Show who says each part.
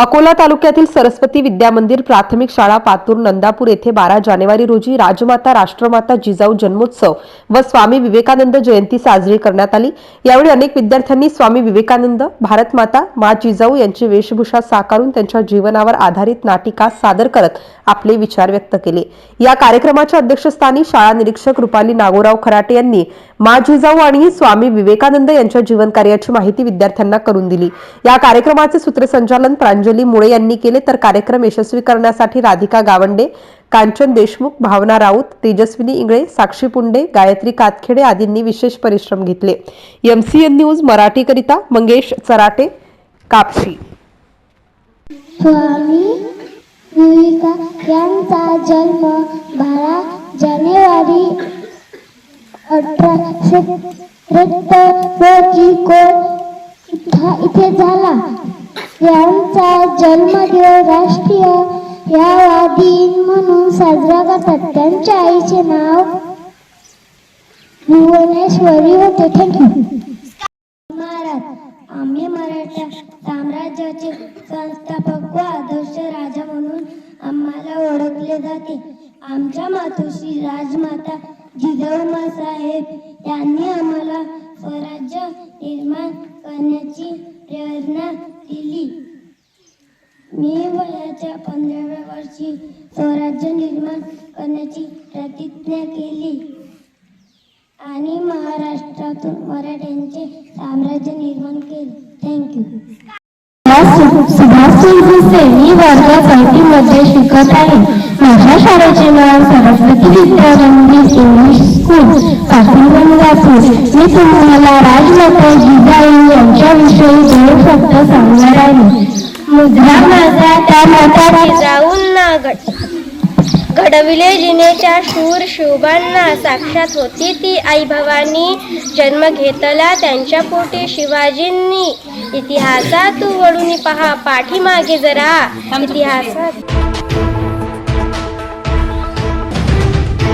Speaker 1: अकोला तालुक्यातील सरस्वती विद्या मंदिर प्राथमिक शाळा पातूर नंदापूर येथे बारा जानेवारी रोजी राजमाता राष्ट्रमाता जिजाऊ जन्मोत्सव व स्वामी विवेकानंद जयंती साजरी करण्यात आली. यावेळी अनेक विद्यार्थ्यांनी स्वामी विवेकानंद भारतमाता मा जिजाऊ यांची वेशभूषा साकारून त्यांच्या जीवनावर आधारित नाटिका सादर करत आपले विचार व्यक्त केले. या कार्यक्रमाच्या अध्यक्षस्थानी शाळा निरीक्षक रुपाली नागोराव खराटे यांनी मा जिजाऊ आणि स्वामी विवेकानंद यांच्या जीवन कार्याची माहिती विद्यार्थ्यांना करून दिली. या कार्यक्रमाचे सूत्रसंचालन प्रांजली मुळे यांनी केले. तर कार्यक्रम यशस्वी करण्यासाठी राधिका गावंडे कांचन देशमुख भावना राऊत तेजस्विनी इंगळे साक्षी पुंडे गायत्री कातखेडे आदींनी विशेष परिश्रम घेतले. एमसीएन न्यूज मराठीकरिता मंगेश चराटे कापशी.
Speaker 2: स्वामी यांचा जन्म बारा जानेवारी अठराशे रोजी कोण इथे झाला. यांचा जन्मदिवस राष्ट्रीय यावा दिन म्हणून साजरा करतात. त्यांच्या आईचे नाव भुवनेश्वरी होते. थँक्यू महाराज आम्ही मराठा साम्राज्याचे संस्थापक व आदर्श राजा म्हणून ओळखले जाते. आमच्या मातोश्री राजमाता जिजाऊ साहेब यांनी आम्हाला स्वराज्य निर्माण करण्याची प्रेरणा दिली. मी वयाच्या पंधराव्या वर्षी स्वराज्य निर्माण करण्याची प्रतिज्ञा केली. आणि महाराष्ट्रातून मराठ्यांचे साम्राज्य निर्माण केले. थँक्यू सुभाषचंद्र मी वर्ग चौथीमध्ये शिकत आहे. माझ्या शाळेचे नाव सरस्वती विद्यारंगी इंग्लिश स्कूल पाटील मी तुम्हाला राजमाता जिजाई यांच्याविषयी दोन शब्द सांगणार आहे. मुद्रा माझा त्या माता
Speaker 3: जिजाऊंना नागट. घडविले जिनेच्या शूर शोभांना साक्षात होती ती आई भवानी. जन्म घेतला त्यांच्या पोटी शिवाजींनी. इतिहासात वळून पहा पाठीमागे जरा. इतिहासात